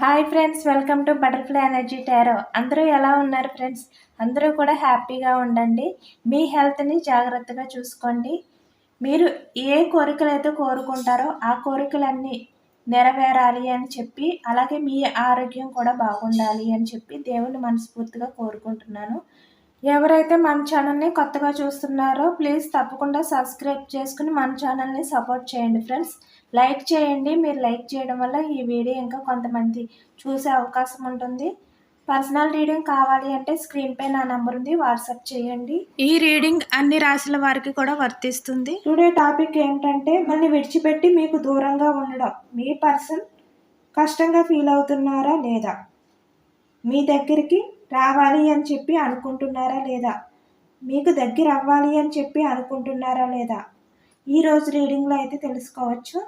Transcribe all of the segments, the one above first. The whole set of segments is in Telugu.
Hi friends welcome to butterfly energy tarot అందరూ ఎలా ఉన్నారు ఫ్రెండ్స్ అందరూ కూడా హ్యాపీగా ఉండండి. మీ హెల్త్ని జాగ్రత్తగా చూసుకోండి. మీరు ఏ కోరికలు అయితే కోరుకుంటారో ఆ కోరికలన్నీ నెరవేరాలి అని చెప్పి అలాగే మీ ఆరోగ్యం కూడా బాగుండాలి అని చెప్పి దేవుని మనస్ఫూర్తిగా కోరుకుంటున్నాను. ఎవరైతే మన ఛానల్ని కొత్తగా చూస్తున్నారో ప్లీజ్ తప్పకుండా సబ్స్క్రైబ్ చేసుకుని మన ఛానల్ని సపోర్ట్ చేయండి ఫ్రెండ్స్. లైక్ చేయండి. మీరు లైక్ చేయడం వల్ల ఈ వీడియో ఇంకా కొంతమంది చూసే అవకాశం ఉంటుంది. పర్సనల్ రీడింగ్ కావాలి అంటే స్క్రీన్ పై నా నంబర్ ఉంది. వాట్సాప్ చేయండి. ఈ రీడింగ్ అన్ని రాశుల వారికి కూడా వర్తిస్తుంది. టుడే టాపిక్ ఏంటంటే మళ్ళీ విడిచిపెట్టి మీకు దూరంగా ఉండడం. మీ పర్సన్ కష్టంగా ఫీల్ అవుతున్నారా లేదా? మీ దగ్గరికి రావాలి అని చెప్పి అనుకుంటున్నారా లేదా? మీకు దగ్గర అవ్వాలి అని చెప్పి అనుకుంటున్నారా లేదా? ఈరోజు రీడింగ్లో అయితే తెలుసుకోవచ్చు.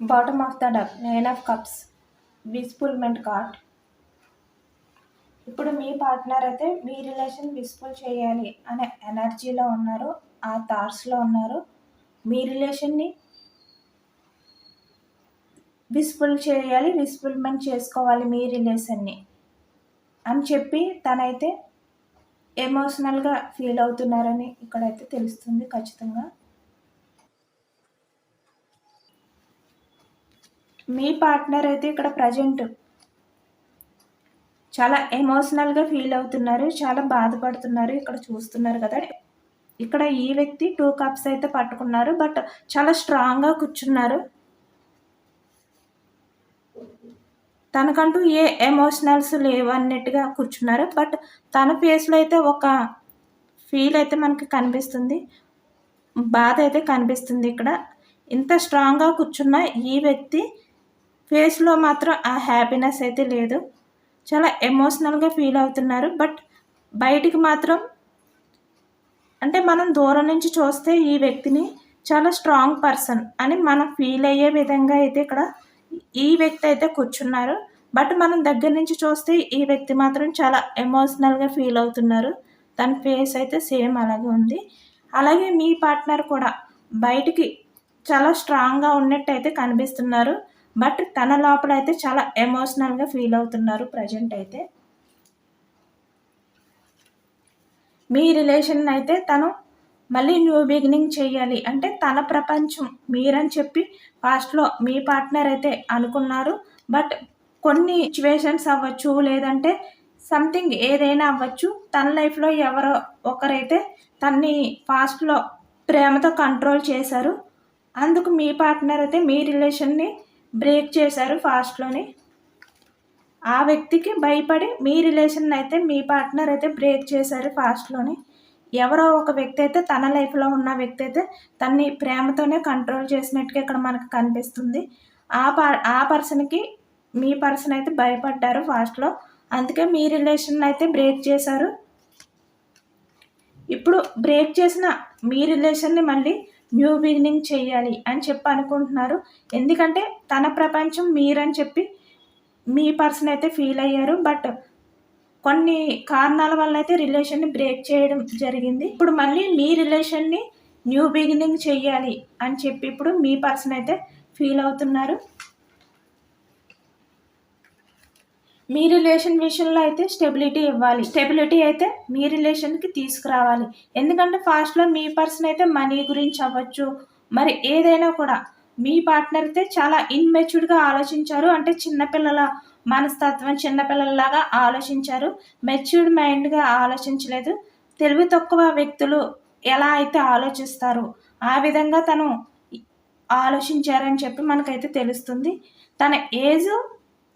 Bottom of the deck nine of cups wish fulfilment card ఇప్పుడు మీ పార్ట్నర్ అయితే మీ రిలేషన్ విస్ఫుల్ చేయాలి అనే ఎనర్జీలో ఉన్నారు ఆ థాట్స్లో ఉన్నారు. మీ రిలేషన్ని విస్ఫుల్ చేయాలి విస్ఫుల్మెంట్ చేసుకోవాలి మీ రిలేషన్ని అని చెప్పి తనైతే ఎమోషనల్గా ఫీల్ అవుతున్నారని ఇక్కడైతే తెలుస్తుంది ఖచ్చితంగా. మీ పార్ట్నర్ అయితే ఇక్కడ ప్రజెంట్ చాలా ఎమోషనల్గా ఫీల్ అవుతున్నారు చాలా బాధపడుతున్నారు ఇక్కడ చూస్తున్నారు కదా. ఇక్కడ ఈ వ్యక్తి టూ కప్స్ అయితే పట్టుకున్నారు బట్ చాలా స్ట్రాంగ్గా కూర్చున్నారు. తనకంటూ ఏ ఎమోషనల్స్ లేవు అన్నట్టుగా కూర్చున్నారు బట్ తన ఫేస్లో అయితే ఒక ఫీల్ అయితే మనకి కనిపిస్తుంది బాధ అయితే కనిపిస్తుంది ఇక్కడ. ఇంత స్ట్రాంగ్గా కూర్చున్న ఈ వ్యక్తి ఫేస్లో మాత్రం ఆ హ్యాపీనెస్ అయితే లేదు. చాలా ఎమోషనల్గా ఫీల్ అవుతున్నారు. బట్ బయటికి మాత్రం అంటే మనం దూరం నుంచి చూస్తే ఈ వ్యక్తిని చాలా స్ట్రాంగ్ పర్సన్ అని మనం ఫీల్ అయ్యే విధంగా అయితే ఇక్కడ ఈ వ్యక్తి అయితే కూర్చున్నారు. బట్ మనం దగ్గర నుంచి చూస్తే ఈ వ్యక్తి మాత్రం చాలా ఎమోషనల్గా ఫీల్ అవుతున్నారు. తన ఫేస్ అయితే సేమ్ అలాగే ఉంది. అలాగే మీ పార్ట్నర్ కూడా బయటికి చాలా స్ట్రాంగ్గా ఉన్నట్టు అయితే కనిపిస్తున్నారు. బట్ తన లోపల అయితే చాలా ఎమోషనల్గా ఫీల్ అవుతున్నారు ప్రజెంట్ అయితే. మీ రిలేషన్ అయితే తను మళ్ళీ న్యూ బిగినింగ్ చేయాలి. అంటే తన ప్రపంచం మీరని చెప్పి ఫాస్ట్లో మీ పార్ట్నర్ అయితే అనుకున్నారు. బట్ కొన్ని సిచ్యువేషన్స్ అవ్వచ్చు లేదంటే సంథింగ్ ఏదైనా అవ్వచ్చు తన లైఫ్లో ఎవరో ఒకరైతే తన్ని ఫాస్ట్లో ప్రేమతో కంట్రోల్ చేశారు. అందుకు మీ పార్ట్నర్ అయితే మీ రిలేషన్ని బ్రేక్ చేశారు ఫాస్ట్లోని. ఆ వ్యక్తికి భయపడి మీ రిలేషన్ అయితే మీ పార్ట్నర్ అయితే బ్రేక్ చేశారు ఫాస్ట్లోని. ఎవరో ఒక వ్యక్తి అయితే తన లైఫ్లో ఉన్న వ్యక్తి అయితే తన్ని ప్రేమతోనే కంట్రోల్ చేసినట్టుగా ఇక్కడ మనకు కనిపిస్తుంది. ఆ పా ఆ పర్సన్కి మీ పర్సన్ అయితే భయపడ్డారు ఫాస్ట్లో. అందుకే మీ రిలేషన్ అయితే బ్రేక్ చేశారు. ఇప్పుడు బ్రేక్ చేసిన మీ రిలేషన్ని మళ్ళీ న్యూ బిగినింగ్ చేయాలి అని చెప్పి అనుకుంటున్నారు. ఎందుకంటే తన ప్రపంచం మీరని చెప్పి మీ పర్సన్ అయితే ఫీల్ అయ్యారు. బట్ కొన్ని కారణాల వల్ల అయితే రిలేషన్ని బ్రేక్ చేయడం జరిగింది. ఇప్పుడు మళ్ళీ మీ రిలేషన్ని న్యూ బిగినింగ్ చేయాలి అని చెప్పి ఇప్పుడు మీ పర్సన్ అయితే ఫీల్ అవుతున్నారు. మీ రిలేషన్ విషయంలో అయితే స్టెబిలిటీ ఇవ్వాలి. స్టెబిలిటీ అయితే మీ రిలేషన్కి తీసుకురావాలి. ఎందుకంటే ఫాస్ట్లో మీ పర్సన్ అయితే మనీ గురించి అవ్వచ్చు. మరి ఏదైనా కూడా మీ పార్ట్నర్ అయితే చాలా ఇన్మెచ్యూర్డ్గా ఆలోచించారు. అంటే చిన్నపిల్లల మనస్తత్వం చిన్నపిల్లలలాగా ఆలోచించారు. మెచ్యూర్డ్ మైండ్గా ఆలోచించలేదు. తెలివి తక్కువ వ్యక్తులు ఎలా అయితే ఆలోచిస్తారు ఆ విధంగా తను ఆలోచించారని చెప్పి మనకైతే తెలుస్తుంది. తన ఏజ్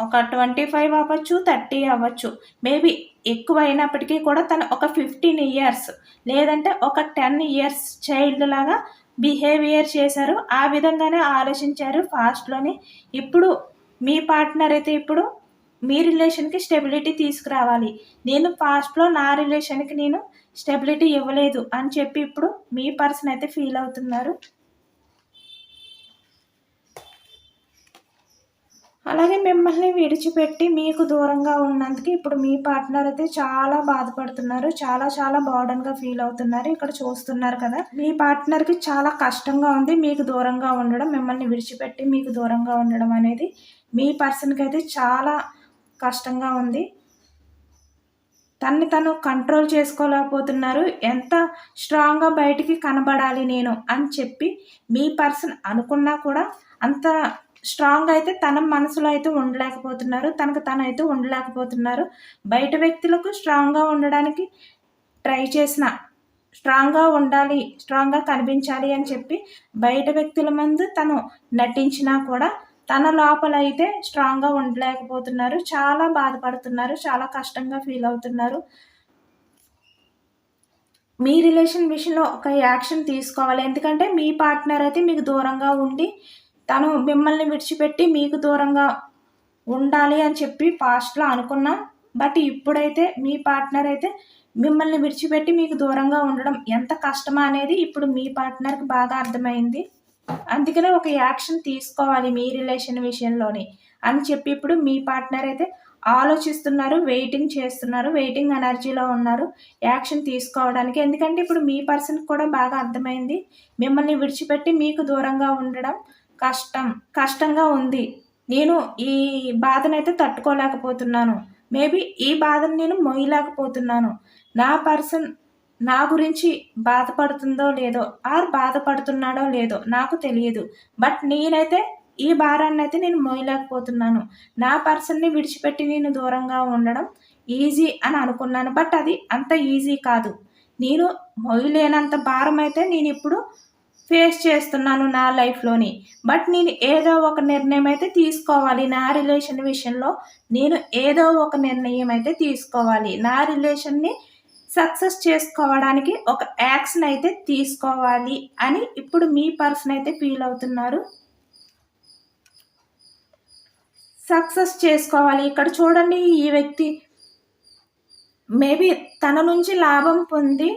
ఒక ట్వంటీ ఫైవ్ అవ్వచ్చు థర్టీ అవ్వచ్చు. మేబీ ఎక్కువ అయినప్పటికీ కూడా తను ఒక ఫిఫ్టీన్ ఇయర్స్ లేదంటే ఒక టెన్ ఇయర్స్ చైల్డ్ లాగా బిహేవియర్ చేశారు. ఆ విధంగానే ఆలోచించారు ఫాస్ట్లోనే ఇప్పుడు మీ పార్ట్నర్ అయితే ఇప్పుడు మీ రిలేషన్కి స్టెబిలిటీ తీసుకురావాలి. నేను పాస్ట్లో నా రిలేషన్కి నేను స్టెబిలిటీ ఇవ్వలేదు అని చెప్పి ఇప్పుడు మీ పర్సన్ అయితే ఫీల్ అవుతున్నారు. అలాగే మిమ్మల్ని విడిచిపెట్టి మీకు దూరంగా ఉన్నందుకు ఇప్పుడు మీ పార్ట్నర్ అయితే చాలా బాధపడుతున్నారు. చాలా చాలా బర్డన్గా ఫీల్ అవుతున్నారు. ఇక్కడ చూస్తున్నారు కదా. మీ పార్ట్నర్కి చాలా కష్టంగా ఉంది. మీకు దూరంగా ఉండడం మిమ్మల్ని విడిచిపెట్టి మీకు దూరంగా ఉండడం అనేది మీ పర్సన్కి అయితే చాలా కష్టంగా ఉంది. తన్ని తను కంట్రోల్ చేసుకోలేకపోతున్నారు. ఎంత స్ట్రాంగ్గా బయటికి కనబడాలి నేను అని చెప్పి మీ పర్సన్ అనుకున్నా కూడా అంత స్ట్రాంగ్ అయితే తన మనసులో అయితే ఉండలేకపోతున్నారు తనకు తను అయితే ఉండలేకపోతున్నారు. బయట వ్యక్తులకు స్ట్రాంగ్గా ఉండడానికి ట్రై చేసిన స్ట్రాంగ్గా ఉండాలి స్ట్రాంగ్గా కనిపించాలి అని చెప్పి బయట వ్యక్తుల ముందు తను నటించినా కూడా తన లోపల అయితే స్ట్రాంగ్గా ఉండలేకపోతున్నారు చాలా బాధపడుతున్నారు చాలా కష్టంగా ఫీల్ అవుతున్నారు. మీ రిలేషన్ విషయంలో ఒక యాక్షన్ తీసుకోవాలి ఎందుకంటే మీ పార్ట్నర్ అయితే మీకు దూరంగా ఉండి తను మిమ్మల్ని విడిచిపెట్టి మీకు దూరంగా ఉండాలి అని చెప్పి పాస్ట్లో అనుకున్నాం. బట్ ఇప్పుడైతే మీ పార్ట్నర్ అయితే మిమ్మల్ని విడిచిపెట్టి మీకు దూరంగా ఉండడం ఎంత కష్టమా అనేది ఇప్పుడు మీ పార్ట్నర్కి బాగా అర్థమైంది. అందుకనే ఒక యాక్షన్ తీసుకోవాలి మీ రిలేషన్ విషయంలోని అని చెప్పి ఇప్పుడు మీ పార్ట్నర్ అయితే ఆలోచిస్తున్నారు వెయిటింగ్ చేస్తున్నారు వెయిటింగ్ ఎనర్జీలో ఉన్నారు యాక్షన్ తీసుకోవడానికి. ఎందుకంటే ఇప్పుడు మీ పర్సన్కి కూడా బాగా అర్థమైంది. మిమ్మల్ని విడిచిపెట్టి మీకు దూరంగా ఉండడం కష్టం కష్టంగా ఉంది. నేను ఈ బాధనైతే తట్టుకోలేకపోతున్నాను. మేబీ ఈ బాధను నేను మొయ్యలేకపోతున్నాను నా పర్సన్ నా గురించి బాధపడుతుందో లేదో ఆర్ బాధపడుతున్నాడో లేదో నాకు తెలియదు. బట్ నేనైతే ఈ భారాన్ని అయితే నేను మోయలేకపోతున్నాను. నా పర్సన్ని విడిచిపెట్టి నేను దూరంగా ఉండడం ఈజీ అని అనుకున్నాను. బట్ అది అంత ఈజీ కాదు. నేను మొయ్యలేనంత భారం అయితే నేను ఇప్పుడు ఫేస్ చేస్తున్నాను నా లైఫ్లోని బట్ నేను ఏదో ఒక నిర్ణయం అయితే తీసుకోవాలి. నా రిలేషన్ విషయంలో నేను ఏదో ఒక నిర్ణయం అయితే తీసుకోవాలి. నా రిలేషన్ని సక్సెస్ చేసుకోవడానికి ఒక యాక్షన్ అయితే తీసుకోవాలి అని ఇప్పుడు మీ పర్సన్ అయితే ఫీల్ అవుతున్నారు. సక్సెస్ చేసుకోవాలి. ఇక్కడ చూడండి ఈ వ్యక్తి. మేబీ తన నుంచి లాభం పొంది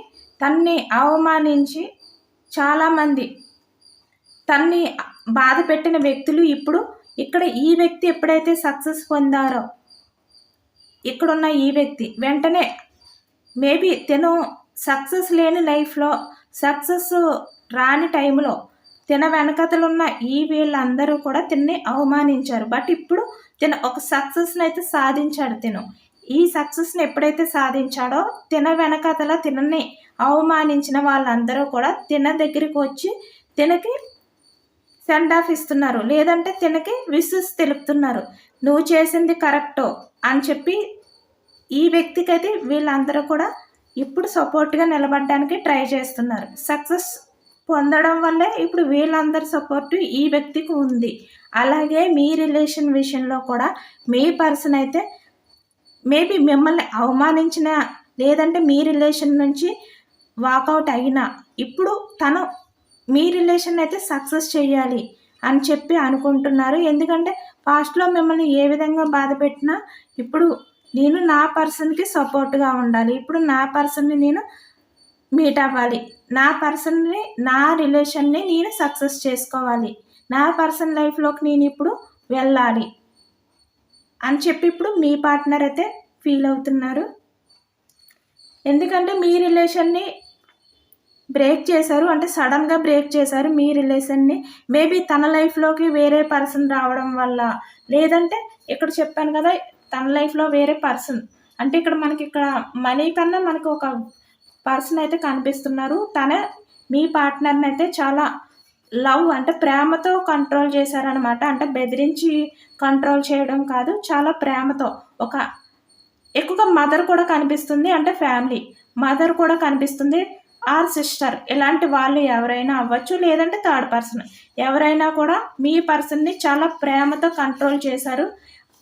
తన్ని అవమానించి చాలామంది తన్ని బాధ పెట్టిన వ్యక్తులు ఇప్పుడు ఇక్కడ ఈ వ్యక్తి ఎప్పుడైతే సక్సెస్ పొందారో ఇక్కడున్న ఈ వ్యక్తి వెంటనే మేబీ తిను సక్సెస్ లేని లైఫ్లో సక్సెస్ రాని టైంలో తిన వెనకతలున్న ఈ వీళ్ళందరూ కూడా తిన్ని అవమానించారు. బట్ ఇప్పుడు తిన ఒక సక్సెస్ని అయితే సాధించాడు తిను. ఈ సక్సెస్ని ఎప్పుడైతే సాధించాడో తిన వెనకతల తినని అవమానించిన వాళ్ళందరూ కూడా తిన దగ్గరికి వచ్చి తినకి సెండ్ ఆఫ్ ఇస్తున్నారు. లేదంటే తినకి విసుస్ తెలుపుతున్నారు. నువ్వు చేసింది కరెక్టో అని చెప్పి ఈ వ్యక్తికి అయితే వీళ్ళందరూ కూడా ఇప్పుడు సపోర్ట్గా నిలబడడానికి ట్రై చేస్తున్నారు. సక్సెస్ పొందడం వల్లే ఇప్పుడు వీళ్ళందరి సపోర్టు ఈ వ్యక్తికి ఉంది. అలాగే మీ రిలేషన్ విషయంలో కూడా మీ పర్సన్ అయితే మేబీ మిమ్మల్ని అవమానించిన లేదంటే మీ రిలేషన్ నుంచి వాకౌట్ అయినా ఇప్పుడు తను మీ రిలేషన్ అయితే సక్సెస్ చేయాలి అని చెప్పి అనుకుంటున్నారు. ఎందుకంటే పాస్ట్లో మిమ్మల్ని ఏ విధంగా బాధ పెట్టినా ఇప్పుడు నేను నా పర్సన్కి సపోర్ట్గా ఉండాలి. ఇప్పుడు నా పర్సన్ని నేను మీట్ అవ్వాలి. నా పర్సన్ని నా రిలేషన్ని నేను సక్సెస్ చేసుకోవాలి. నా పర్సన్ లైఫ్లోకి నేను ఇప్పుడు వెళ్ళాలి అని చెప్పి ఇప్పుడు మీ పార్ట్నర్ అయితే ఫీల్ అవుతున్నారు. ఎందుకంటే మీ రిలేషన్ని బ్రేక్ చేశారు. అంటే సడన్గా బ్రేక్ చేశారు మీ రిలేషన్ని మేబీ తన లైఫ్లోకి వేరే పర్సన్ రావడం వల్ల. లేదంటే ఇక్కడ చెప్పాను కదా తన లైఫ్లో వేరే పర్సన్. అంటే ఇక్కడ మనకి ఇక్కడ మనీ కన్నా మనకు ఒక పర్సన్ అయితే కనిపిస్తున్నారు. తనే మీ పార్ట్నర్ని అయితే చాలా లవ్ అంటే ప్రేమతో కంట్రోల్ చేశారనమాట అంటే బెదిరించి కంట్రోల్ చేయడం కాదు చాలా ప్రేమతో. ఒక ఎక్కువగా మదర్ కూడా కనిపిస్తుంది అంటే ఫ్యామిలీ. మదర్ కూడా కనిపిస్తుంది. Or sister. ఇలాంటి వాళ్ళు ఎవరైనా అవ్వచ్చు లేదంటే థర్డ్ పర్సన్. ఎవరైనా కూడా మీ పర్సన్ని చాలా ప్రేమతో కంట్రోల్ చేశారు.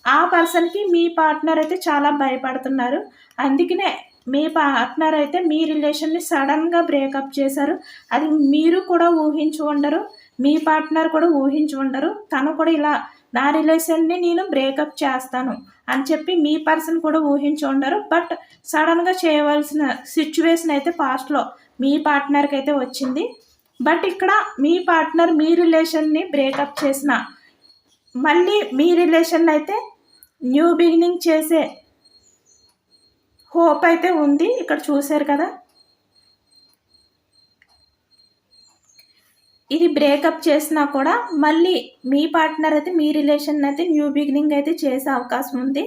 ఆ పర్సన్కి మీ పార్ట్నర్ అయితే చాలా భయపడుతున్నారు. అందుకనే మీ పార్ట్నర్ అయితే మీ రిలేషన్ని సడన్గా బ్రేకప్ చేశారు. అది మీరు కూడా ఊహించి ఉండరు మీ పార్ట్నర్ కూడా ఊహించి ఉండరు. తను కూడా ఇలా నా రిలేషన్ని నేను బ్రేకప్ చేస్తాను అని చెప్పి మీ పర్సన్ కూడా ఊహించి ఉండరు. బట్ సడన్గా చేయవలసిన సిచ్యువేషన్ అయితే పాస్ట్లో. మీ పార్ట్నర్కి అయితే వచ్చింది. బట్ ఇక్కడ మీ పార్ట్నర్ మీ రిలేషన్ని బ్రేకప్ చేసిన మళ్ళీ మీ రిలేషన్ అయితే న్యూ బిగినింగ్ చేసే హోప్ అయితే ఉంది. ఇక్కడ చూశారు కదా? ఇది బ్రేకప్ చేసినా కూడా మళ్ళీ మీ పార్ట్నర్ అయితే మీ రిలేషన్ అయితే న్యూ బిగినింగ్ అయితే చేసే అవకాశం ఉంది.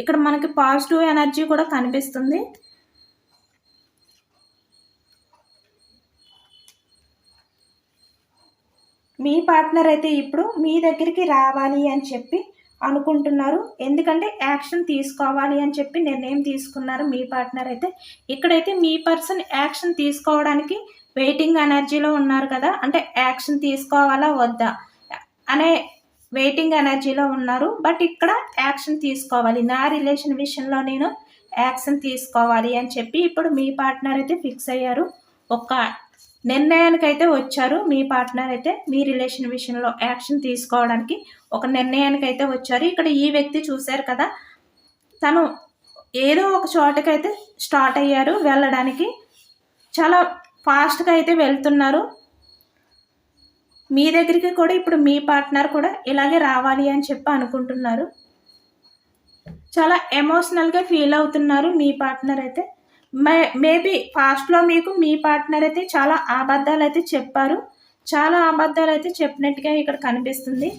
ఇక్కడ మనకి పాజిటివ్ ఎనర్జీ కూడా కనిపిస్తుంది. మీ పార్ట్నర్ అయితే ఇప్పుడు మీ దగ్గరికి రావాలి అని చెప్పి అనుకుంటున్నారు. ఎందుకంటే యాక్షన్ తీసుకోవాలి అని చెప్పి నిర్ణయం తీసుకున్నారు మీ పార్ట్నర్ అయితే. ఇక్కడైతే మీ పర్సన్ యాక్షన్ తీసుకోవడానికి వెయిటింగ్ ఎనర్జీలో ఉన్నారు కదా. అంటే యాక్షన్ తీసుకోవాలా వద్దా అనే వెయిటింగ్ ఎనర్జీలో ఉన్నారు. బట్ ఇక్కడ యాక్షన్ తీసుకోవాలి. నా రిలేషన్ విషయంలో నేను యాక్షన్ తీసుకోవాలి అని చెప్పి ఇప్పుడు మీ పార్ట్నర్ అయితే ఫిక్స్ అయ్యారు. ఒక నిర్ణయానికి అయితే వచ్చారు. మీ పార్ట్నర్ అయితే మీ రిలేషన్ విషయంలో యాక్షన్ తీసుకోవడానికి ఒక నిర్ణయానికి అయితే వచ్చారు. ఇక్కడ ఈ వ్యక్తి చూశారు కదా తను ఏదో ఒక చోటకైతే స్టార్ట్ అయ్యారు. వెళ్ళడానికి చాలా ఫాస్ట్గా అయితే వెళ్తున్నారు. మీ దగ్గరికి కూడా ఇప్పుడు మీ పార్ట్నర్ కూడా ఇలాగే రావాలి అని చెప్పి అనుకుంటున్నారు. చాలా ఎమోషనల్గా ఫీల్ అవుతున్నారు మీ పార్ట్నర్ అయితే. మే మేబీ ఫాస్ట్లో మీకు మీ పార్ట్నర్ అయితే చాలా అబద్ధాలు అయితే చెప్పారు. చాలా అబద్ధాలు అయితే చెప్పినట్టుగా ఇక్కడ కనిపిస్తుంది.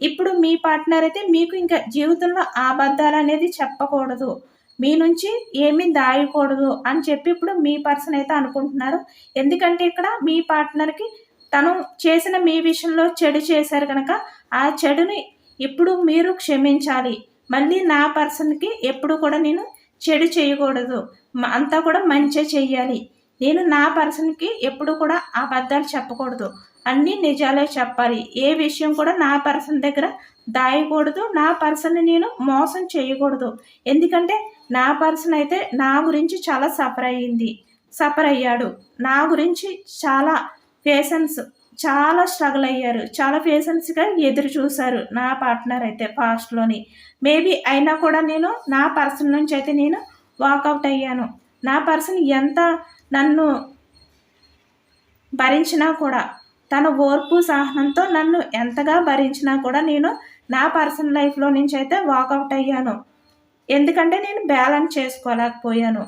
ఇప్పుడు మీ పార్ట్నర్ అయితే మీకు ఇంకా జీవితంలో అబద్ధాలు అనేది చెప్పకూడదు. మీ నుంచి ఏమీ దాయకూడదు అని చెప్పి ఇప్పుడు మీ పర్సన్ అయితే అనుకుంటున్నారు. ఎందుకంటే ఇక్కడ మీ పార్ట్నర్కి తను చేసిన మీ విషయంలో చెడు చేశారు కనుక ఆ చెడుని ఇప్పుడు మీరు క్షమించాలి. మళ్ళీ నా పర్సన్కి ఎప్పుడు కూడా నేను చెడు చేయకూడదు. అంతా కూడా మంచి చెయ్యాలి. నేను నా పర్సన్కి ఎప్పుడు కూడా అబద్ధాలు చెప్పకూడదు. అన్నీ నిజాలే చెప్పాలి. ఏ విషయం కూడా నా పర్సన్ దగ్గర దాయకూడదు. నా పర్సన్ని నేను మోసం చేయకూడదు. ఎందుకంటే నా పర్సన్ అయితే నా గురించి చాలా సఫర్ అయ్యింది. సఫర్ అయ్యాడు. నా గురించి చాలా పేషెన్స్ చాలా స్ట్రగుల్ అయ్యారు. చాలా పేషెన్స్గా ఎదురు చూశారు నా పార్ట్నర్ అయితే పాస్ట్లోని మేబీ అయినా కూడా నేను నా పర్సన్ నుంచి అయితే నేను వాకౌట్ అయ్యాను. నా పర్సన్ ఎంత నన్ను భరించినా కూడా తన ఓర్పు సహనంతో నన్ను ఎంతగా భరించినా కూడా నేను నా పర్సనల్ లైఫ్లో నుంచి అయితే వాకౌట్ అయ్యాను. ఎందుకంటే నేను బ్యాలెన్స్ చేసుకోలేకపోయాను.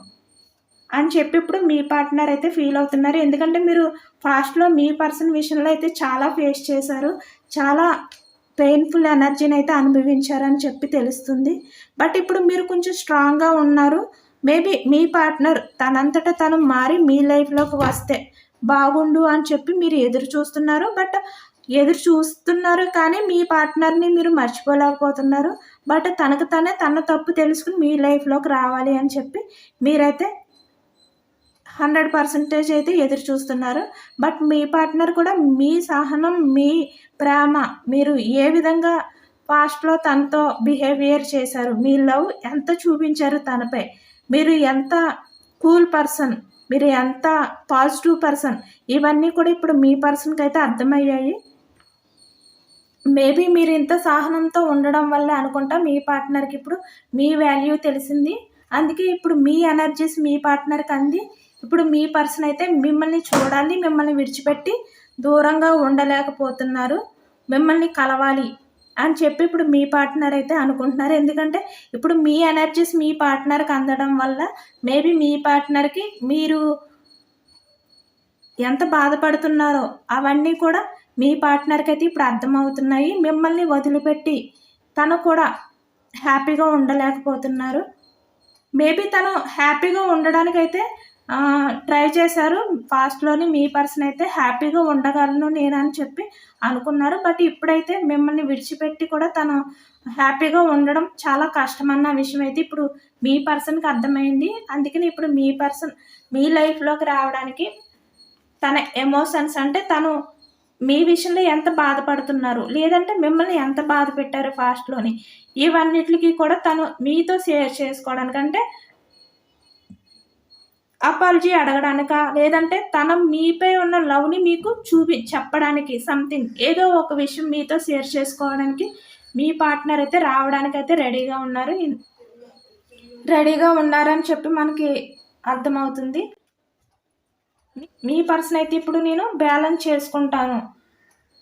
అని చెప్పి ఇప్పుడు మీ పార్ట్నర్ అయితే ఫీల్ అవుతున్నారు. ఎందుకంటే మీరు ఫాస్ట్లో మీ పర్సన్ విషయంలో అయితే చాలా ఫేస్ చేశారు. చాలా పెయిన్ఫుల్ ఎనర్జీని అయితే అనుభవించారని చెప్పి తెలుస్తుంది. బట్ ఇప్పుడు మీరు కొంచెం స్ట్రాంగ్గా ఉన్నారు. మేబీ మీ పార్ట్నర్ తనంతటా తను మారి మీ లైఫ్లోకి వస్తే బాగుండు అని చెప్పి మీరు ఎదురు చూస్తున్నారు. బట్ ఎదురు చూస్తున్నారు కానీ మీ పార్ట్నర్ని మీరు మర్చిపోలేకపోతున్నారు. బట్ తనకు తనే తన తప్పు తెలుసుకుని మీ లైఫ్లోకి రావాలి అని చెప్పి మీరైతే హండ్రెడ్ పర్సెంటేజ్ అయితే ఎదురు చూస్తున్నారు. బట్ మీ పార్ట్నర్ కూడా మీ సహనం మీ ప్రేమ మీరు ఏ విధంగా పాస్ట్లో తనతో బిహేవియర్ చేశారు మీ లవ్ ఎంత చూపించారు తనపై మీరు ఎంత కూల్ పర్సన్ మీరు ఎంత పాజిటివ్ పర్సన్ ఇవన్నీ కూడా ఇప్పుడు మీ పర్సన్కి అయితే అర్థమయ్యాయి. మేబీ మీరు ఇంత సహనంతో ఉండడం వల్ల అనుకుంటా మీ పార్ట్నర్కి ఇప్పుడు మీ వాల్యూ తెలిసింది. అందుకే ఇప్పుడు మీ ఎనర్జీస్ మీ పార్ట్నర్కి అంది. ఇప్పుడు మీ పర్సన్ అయితే మిమ్మల్ని చూడాలి మిమ్మల్ని విడిచిపెట్టి దూరంగా ఉండలేకపోతున్నారు. మిమ్మల్ని కలవాలి అని చెప్పి ఇప్పుడు మీ పార్ట్నర్ అయితే అనుకుంటున్నారు. ఎందుకంటే ఇప్పుడు మీ ఎనర్జీస్ మీ పార్ట్నర్కి అందడం వల్ల మేబీ మీ పార్ట్నర్కి మీరు ఎంత బాధపడుతున్నారో అవన్నీ కూడా మీ పార్ట్నర్కి అయితే ఇప్పుడు అర్థమవుతున్నాయి. మిమ్మల్ని వదిలిపెట్టి తను కూడా హ్యాపీగా ఉండలేకపోతున్నారు. మేబీ తను హ్యాపీగా ఉండడానికైతే ట్రై చేశారు. ఫాస్ట్లోని మీ పర్సన్ అయితే హ్యాపీగా ఉండగలను నేనని చెప్పి అనుకున్నారు. బట్ ఇప్పుడైతే మిమ్మల్ని విడిచిపెట్టి కూడా తను హ్యాపీగా ఉండడం చాలా కష్టమన్న విషయం అయితే ఇప్పుడు మీ పర్సన్కి అర్థమైంది. అందుకని ఇప్పుడు మీ పర్సన్ మీ లైఫ్లోకి రావడానికి తన ఎమోషన్స్ అంటే తను మీ విషయంలో ఎంత బాధపడుతున్నారు? లేదంటే మిమ్మల్ని ఎంత బాధ పెట్టారు ఫాస్ట్లోని? ఇవన్నిటికి కూడా తను మీతో షేర్ చేసుకోవడానికంటే అపాలజీ అడగడానిక? లేదంటే తన మీపై ఉన్న లవ్ని మీకు చూపి చెప్పడానికి సంథింగ్ ఏదో ఒక విషయం మీతో షేర్ చేసుకోవడానికి మీ పార్ట్నర్ అయితే రావడానికి అయితే రెడీగా ఉన్నారు రెడీగా ఉన్నారని చెప్పి మనకి అర్థమవుతుంది. మీ పర్సన్ అయితే ఇప్పుడు నేను బ్యాలెన్స్ చేసుకుంటాను.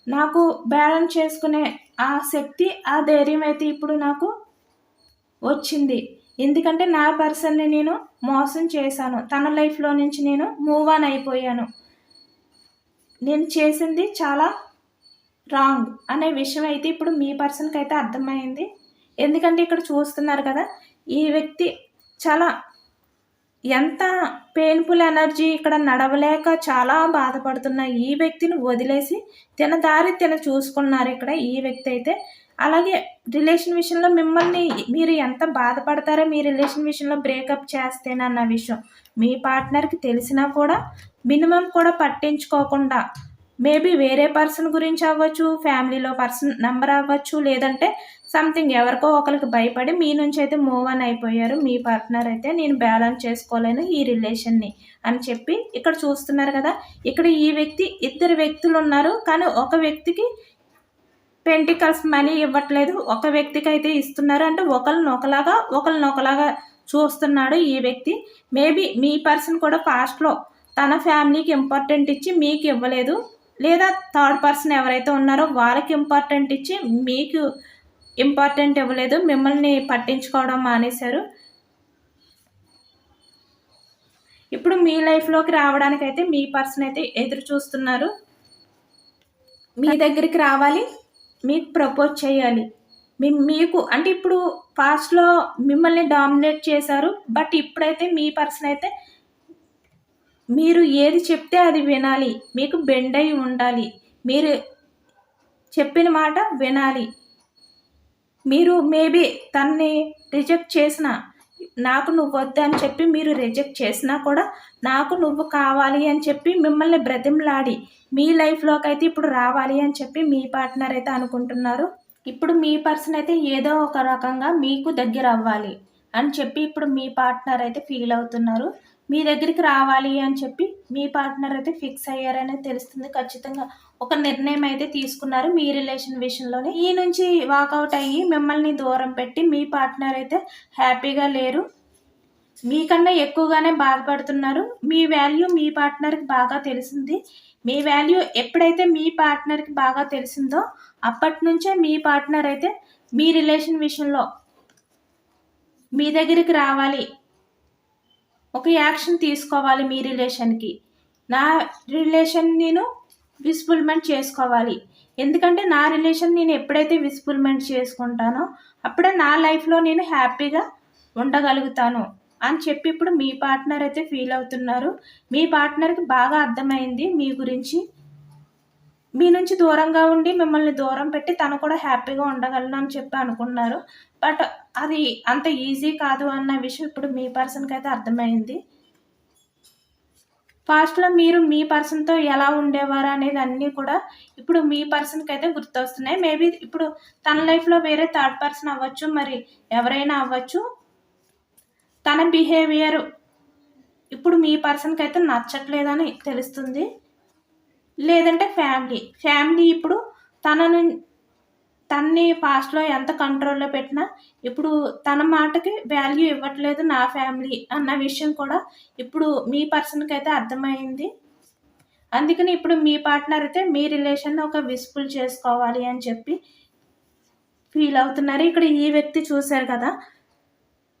నాకు బ్యాలెన్స్ చేసుకునే ఆ శక్తి ఆ ధైర్యం అయితే ఇప్పుడు నాకు వచ్చింది. ఎందుకంటే నా పర్సన్ని నేను మోసం చేశాను. తన లైఫ్లో నుంచి నేను మూవ్ ఆన్ అయిపోయాను. నేను చేసింది చాలా రాంగ్ అనే విషయం అయితే ఇప్పుడు మీ పర్సన్కి అయితే అర్థమైంది. ఎందుకంటే ఇక్కడ చూస్తున్నారు కదా ఈ వ్యక్తి చాలా ఎంత పెయిన్ఫుల్ ఎనర్జీ ఇక్కడ నడవలేక చాలా బాధపడుతున్న ఈ వ్యక్తిని వదిలేసి తిన దారి తిన చూసుకున్నారు ఇక్కడ ఈ వ్యక్తి అయితే. అలాగే రిలేషన్ విషయంలో మిమ్మల్ని మీరు ఎంత బాధపడతారో మీ రిలేషన్ విషయంలో బ్రేకప్ చేస్తేనన్న విషయం. మీ పార్ట్నర్కి తెలిసినా కూడా మినిమం కూడా పట్టించుకోకుండా మేబీ వేరే పర్సన్ గురించి అవ్వచ్చు ఫ్యామిలీలో పర్సన్ నెంబర్ అవ్వచ్చు లేదంటే సంథింగ్ ఎవరికో ఒకరికి భయపడి మీ నుంచి అయితే మూవ్ ఆన్ అయిపోయారు మీ పార్ట్నర్ అయితే నేను బ్యాలెన్స్ చేసుకోలేను ఈ రిలేషన్ని అని చెప్పి ఇక్కడ చూస్తున్నారు కదా. ఇక్కడ ఈ వ్యక్తి ఇద్దరు వ్యక్తులు ఉన్నారు కానీ ఒక వ్యక్తికి పెంటికల్స్ మనీ ఇవ్వట్లేదు. ఒక వ్యక్తికి అయితే ఇస్తున్నారు అంటే ఒకరిని ఒకలాగా ఒకరిని ఒకలాగా చూస్తున్నాడు ఈ వ్యక్తి. మేబీ మీ పర్సన్ కూడా ఫాస్ట్లో తన ఫ్యామిలీకి ఇంపార్టెంట్ ఇచ్చి మీకు ఇవ్వలేదు. లేదా థర్డ్ పర్సన్ ఎవరైతే ఉన్నారో వాళ్ళకి ఇంపార్టెంట్ ఇచ్చి మీకు ఇంపార్టెంట్ ఇవ్వలేదు. మిమ్మల్ని పట్టించుకోవడం మానేశారు. ఇప్పుడు మీ లైఫ్లోకి రావడానికి అయితే మీ పర్సన్ అయితే ఎదురు చూస్తున్నారు. మీ దగ్గరికి రావాలి. మీకు ప్రపోజ్ చేయాలి. మీ మీకు అంటే ఇప్పుడు పాస్ట్లో మిమ్మల్ని డామినేట్ చేశారు బట్ ఇప్పుడైతే మీ పర్సన్ అయితే మీరు ఏది చెప్తే అది వినాలి. మీకు బెండ్ అయి ఉండాలి. మీరు చెప్పిన మాట వినాలి. మీరు మేబీ తన్ని రిజెక్ట్ చేసిన నాకు నువ్వు వద్దు అని చెప్పి మీరు రిజెక్ట్ చేసినా కూడా నాకు నువ్వు కావాలి అని చెప్పి మిమ్మల్ని బ్రతిమలాడి మీ లైఫ్లోకి అయితే ఇప్పుడు రావాలి అని చెప్పి మీ పార్ట్నర్ అయితే అనుకుంటున్నారు. ఇప్పుడు మీ పర్సన్ అయితే ఏదో ఒక రకంగా మీకు దగ్గర అవ్వాలి అని చెప్పి ఇప్పుడు మీ పార్ట్నర్ అయితే ఫీల్ అవుతున్నారు. మీ దగ్గరికి రావాలి అని చెప్పి మీ పార్ట్నర్ అయితే ఫిక్స్ అయ్యారనే తెలుస్తుంది ఖచ్చితంగా. ఒక నిర్ణయం అయితే తీసుకున్నారు మీ రిలేషన్ విషయంలోనే. ఈ నుంచి వాకౌట్ అయ్యి మిమ్మల్ని దూరం పెట్టి మీ పార్ట్నర్ అయితే హ్యాపీగా లేరు. మీకన్నా ఎక్కువగానే బాధపడుతున్నారు. మీ వాల్యూ మీ పార్ట్నర్కి బాగా తెలిసింది. మీ వాల్యూ ఎప్పుడైతే మీ పార్ట్నర్కి బాగా తెలిసిందో అప్పటి నుంచే మీ పార్ట్నర్ అయితే మీ రిలేషన్ విషయంలో మీ దగ్గరికి రావాలి. ఒక యాక్షన్ తీసుకోవాలి మీ రిలేషన్కి. నా రిలేషన్ నేను విస్ఫుల్మెంట్ చేసుకోవాలి. ఎందుకంటే నా రిలేషన్ నేను ఎప్పుడైతే విస్ఫుల్మెంట్ చేసుకుంటానో అప్పుడే నా లైఫ్లో నేను హ్యాపీగా ఉండగలుగుతాను అని చెప్పి ఇప్పుడు మీ పార్ట్నర్ అయితే ఫీల్ అవుతున్నారు. మీ పార్ట్నర్కి బాగా అర్థమైంది మీ గురించి. మీ నుంచి దూరంగా ఉండి మిమ్మల్ని దూరం పెట్టి తను కూడా హ్యాపీగా ఉండగలను అని చెప్పి అనుకున్నారు. బట్ అది అంత ఈజీ కాదు అన్న విషయం ఇప్పుడు మీ పర్సన్కి అయితే అర్థమైంది. ఫాస్ట్లో మీరు మీ పర్సన్తో ఎలా ఉండేవారు అనేది అన్నీ కూడా ఇప్పుడు మీ పర్సన్కి అయితే గుర్తొస్తున్నాయి. మేబీ ఇప్పుడు తన లైఫ్లో వేరే థర్డ్ పర్సన్ అవ్వచ్చు మరి ఎవరైనా అవ్వచ్చు. తన బిహేవియర్ ఇప్పుడు మీ పర్సన్కి అయితే నచ్చట్లేదని తెలుస్తుంది. లేదంటే ఫ్యామిలీ ఫ్యామిలీ ఇప్పుడు తనను తన్ని పాస్ట్లో ఎంత కంట్రోల్లో పెట్టినా ఇప్పుడు తన మాటకి వాల్యూ ఇవ్వట్లేదు నా ఫ్యామిలీ అన్న విషయం కూడా ఇప్పుడు మీ పర్సన్కి అయితే అర్థమైంది. అందుకని ఇప్పుడు మీ పార్ట్నర్ అయితే మీ రిలేషన్ ఒక విస్ఫుల్ చేసుకోవాలి అని చెప్పి ఫీల్ అవుతున్నారు. ఇక్కడ ఈ వ్యక్తి చూశారు కదా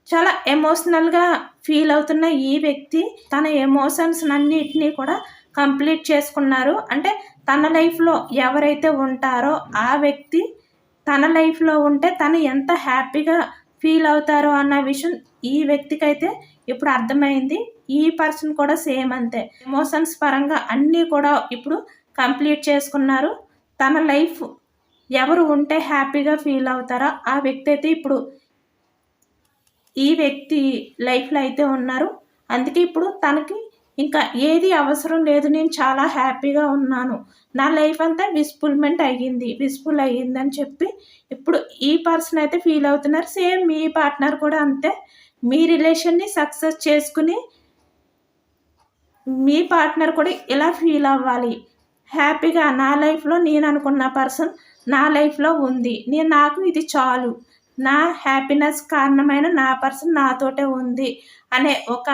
చాలా ఎమోషనల్గా ఫీల్ అవుతున్న ఈ వ్యక్తి తన ఎమోషన్స్ అన్నిటినీ కూడా కంప్లీట్ చేసుకున్నారు. అంటే తన లైఫ్లో ఎవరైతే ఉంటారో ఆ వ్యక్తి తన లైఫ్లో ఉంటే తను ఎంత హ్యాపీగా ఫీల్ అవుతారో అన్న విషయం ఈ వ్యక్తికి అయితే ఇప్పుడు అర్థమైంది. ఈ పర్సన్ కూడా సేమ్ అంతే. ఎమోషన్స్ పరంగా అన్నీ కూడా ఇప్పుడు కంప్లీట్ చేసుకున్నారు. తన లైఫ్ ఎవరు ఉంటే హ్యాపీగా ఫీల్ అవుతారో ఆ వ్యక్తి అయితే ఇప్పుడు ఈ వ్యక్తి లైఫ్లో అయితే ఉన్నారు. అందుకే ఇప్పుడు తనకి ఇంకా ఏది అవసరం లేదు నేను చాలా హ్యాపీగా ఉన్నాను. నా లైఫ్ అంతా విస్ఫుల్మెంట్ అయ్యింది విస్ఫుల్ అయ్యిందని చెప్పి ఇప్పుడు ఈ పర్సన్ అయితే ఫీల్ అవుతున్నారు. సేమ్ మీ పార్ట్నర్ కూడా అంతే. మీ రిలేషన్ని సక్సెస్ చేసుకుని మీ పార్ట్నర్ కూడా ఇలా ఫీల్ అవ్వాలి? హ్యాపీగా నా లైఫ్లో నేను అనుకున్న పర్సన్ నా లైఫ్లో ఉంది. నేను నాకు ఇది చాలు. నా హ్యాపీనెస్ కారణమైన నా పర్సన్ నాతోటే ఉంది అనే ఒక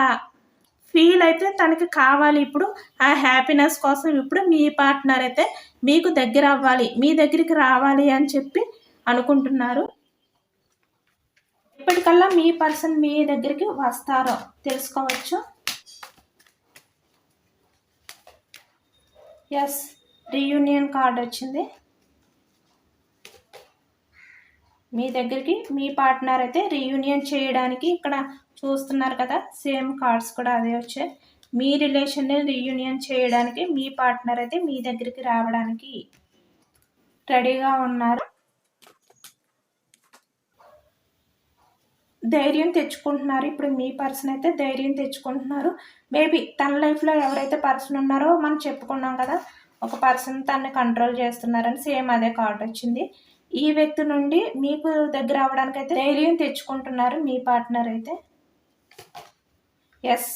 ఫీల్ అయితే తనకి కావాలి ఇప్పుడు. ఆ హ్యాపీనెస్ కోసం ఇప్పుడు మీ పార్ట్నర్ అయితే మీకు దగ్గర అవ్వాలి. మీ దగ్గరికి రావాలి అని చెప్పి అనుకుంటున్నారు. ఇప్పటికల్లా మీ పర్సన్ మీ దగ్గరికి వస్తారో తెలుసుకోవచ్చు. ఎస్ రీయూనియన్ కార్డ్ వచ్చింది. మీ దగ్గరికి మీ పార్ట్నర్ అయితే రీయూనియన్ చేయడానికి ఇక్కడ చూస్తున్నారు కదా సేమ్ కార్డ్స్ కూడా అదే వచ్చాయి. మీ రిలేషన్ని రీయూనియన్ చేయడానికి మీ పార్ట్నర్ అయితే మీ దగ్గరికి రావడానికి రెడీగా ఉన్నారు. ధైర్యం తెచ్చుకుంటున్నారు. ఇప్పుడు మీ పర్సన్ అయితే ధైర్యం తెచ్చుకుంటున్నారు. మేబీ తన లైఫ్లో ఎవరైతే పర్సన్ ఉన్నారో మనం చెప్పుకున్నాం కదా ఒక పర్సన్ తనని కంట్రోల్ చేస్తున్నారని సేమ్ అదే కార్డ్ వచ్చింది. ఈ వ్యక్తి నుండి మీకు దగ్గర అవడానికి అయితే ధైర్యం తెచ్చుకుంటున్నారు మీ పార్ట్నర్ అయితే. ఎస్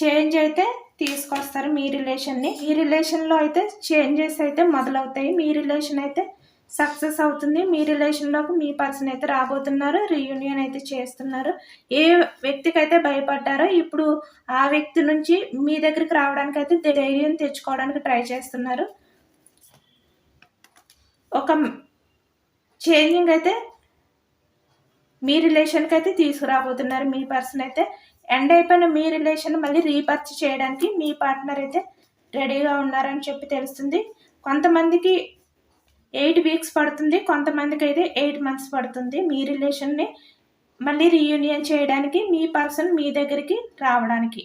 చేంజ్ అయితే తీసుకొస్తారు మీ రిలేషన్ని ఈ రిలేషన్లో అయితే చేంజెస్ అయితే మొదలవుతాయి. మీ రిలేషన్ అయితే సక్సెస్ అవుతుంది. మీ రిలేషన్లోకి మీ పర్సన్ అయితే రాబోతున్నారు. రీయూనియన్ అయితే చేస్తున్నారు. ఏ వ్యక్తికి అయితే భయపడ్డారో ఇప్పుడు ఆ వ్యక్తి నుంచి మీ దగ్గరికి రావడానికి అయితే ధైర్యం తెచ్చుకోవడానికి ట్రై చేస్తున్నారు. ఒక చేంజింగ్ అయితే మీ రిలేషన్కి అయితే తీసుకురాబోతున్నారు. మీ పర్సన్ అయితే ఎండ్ అయిపోయిన మీ రిలేషన్ మళ్ళీ రీపర్చ్ చేయడానికి మీ పార్ట్నర్ అయితే రెడీగా ఉన్నారని చెప్పి తెలుస్తుంది. కొంతమందికి ఎయిట్ వీక్స్ పడుతుంది కొంతమందికి అయితే ఎయిట్ మంత్స్ పడుతుంది. మీ రిలేషన్ని మళ్ళీ రీయూనియన్ చేయడానికి మీ పర్సన్ మీ దగ్గరికి రావడానికి.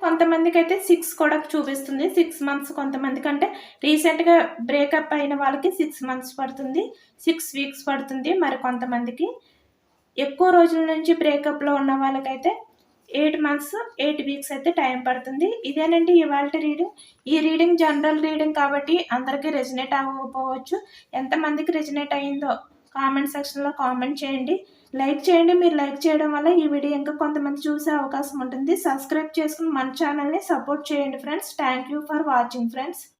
కొంతమందికి అయితే సిక్స్ కూడా చూపిస్తుంది. సిక్స్ మంత్స్ కొంతమందికి అంటే రీసెంట్గా బ్రేకప్ అయిన వాళ్ళకి సిక్స్ మంత్స్ పడుతుంది. సిక్స్ వీక్స్ పడుతుంది మరి కొంతమందికి. ఎక్కువ రోజుల నుంచి బ్రేకప్లో ఉన్న వాళ్ళకైతే ఎయిట్ మంత్స్ ఎయిట్ వీక్స్ అయితే టైం పడుతుంది. ఇదేనండి ఇవాళ రీడింగ్ ఈ రీడింగ్ జనరల్ రీడింగ్ కాబట్టి అందరికీ రెజినేట్ అవ్వకపోవచ్చు. ఎంతమందికి రెజినేట్ అయ్యిందో కామెంట్ సెక్షన్లో కామెంట్ చేయండి. లైక్ చేయండి. మీరు లైక్ చేయడం వల్ల ఈ వీడియో ఇంకా కొంతమంది చూసే అవకాశం ఉంటుంది. సబ్స్క్రైబ్ చేసుకుని మన ఛానల్ని సపోర్ట్ చేయండి friends thank you for watching friends